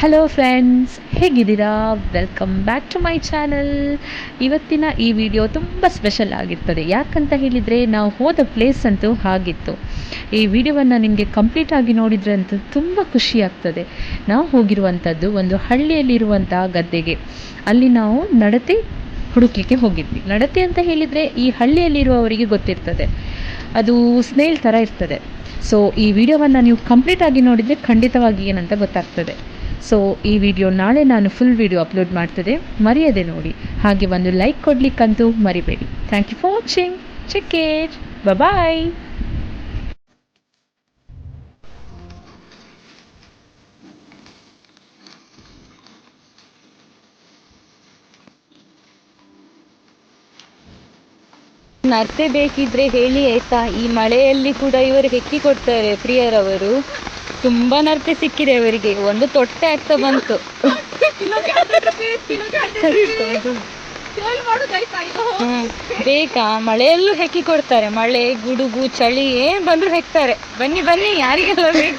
Hello friends ಹೇಗಿದ್ದೀರಾ? Welcome back to my channel ಇವತ್ತಿನ ಈ ವಿಡಿಯೋ ತುಂಬ ಸ್ಪೆಷಲ್ ಆಗಿರ್ತದೆ. ಯಾಕಂತ ಹೇಳಿದರೆ, ನಾವು ಹೋದ ಪ್ಲೇಸ್ ಅಂತೂ ಹಾಗಿತ್ತು. ಈ ವಿಡಿಯೋವನ್ನು ನಿಮಗೆ ಕಂಪ್ಲೀಟ್ ಆಗಿ ನೋಡಿದರೆ ಅಂತೂ ತುಂಬ ಖುಷಿ ಆಗ್ತದೆ. ನಾವು ಹೋಗಿರುವಂಥದ್ದು ಒಂದು ಹಳ್ಳಿಯಲ್ಲಿರುವಂಥ ಗದ್ದೆಗೆ. ಅಲ್ಲಿ ನಾವು ನಡತೆ ಹುಡುಕಲಿಕ್ಕೆ ಹೋಗಿದ್ವಿ. ನಡತೆ ಅಂತ ಹೇಳಿದರೆ, ಈ ಹಳ್ಳಿಯಲ್ಲಿರುವವರಿಗೆ ಗೊತ್ತಿರ್ತದೆ. ಅದು ಸ್ನೇಲ್ ಥರ ಇರ್ತದೆ. ಸೊ ಈ ವಿಡಿಯೋವನ್ನು ನೀವು ಕಂಪ್ಲೀಟ್ ಆಗಿ ನೋಡಿದರೆ ಖಂಡಿತವಾಗಿ ಏನಂತ ಗೊತ್ತಾಗ್ತದೆ. ಸೊ ಈ ವಿಡಿಯೋ ನಾಳೆ ನಾನು ಫುಲ್ ವಿಡಿಯೋ ಅಪ್ಲೋಡ್ ಮಾಡ್ತದೆ ಮರೆಯದೆ ನೋಡಿ. ಹಾಗೆ ಒಂದು ಲೈಕ್ ಕೊಡ್ಲಿಕ್ಕಂತೂ ಮರಿಬೇಡಿ. Thank you for watching take care bye ನರ್ತೆ ಬೇಕಿದ್ರೆ ಹೇಳಿ ಆಯ್ತಾ? ಈ ಮಳೆಯಲ್ಲಿ ಕೂಡ ಇವರು ಹೆಕ್ಕಿ ಕೊಡ್ತಾರೆ ಪ್ರಿಯರವರು. ತುಂಬಾ ನರ್ತೆ ಸಿಕ್ಕಿದೆ ಅವರಿಗೆ ಒಂದು ತೊಟ್ಟೆ ಆಗ್ತಾ ಬಂತು. ಬೇಕಾ ಮಳೆಯಲ್ಲೂ ಹೆಕ್ಕಿ ಕೊಡ್ತಾರೆ. ಮಳೆ, ಗುಡುಗು, ಚಳಿ, ಏನ್ ಬಂದ್ರು ಹೆಕ್ತಾರೆ. ಬನ್ನಿ ಬನ್ನಿ, ಯಾರಿಗೆಲ್ಲ ಬೇಕು?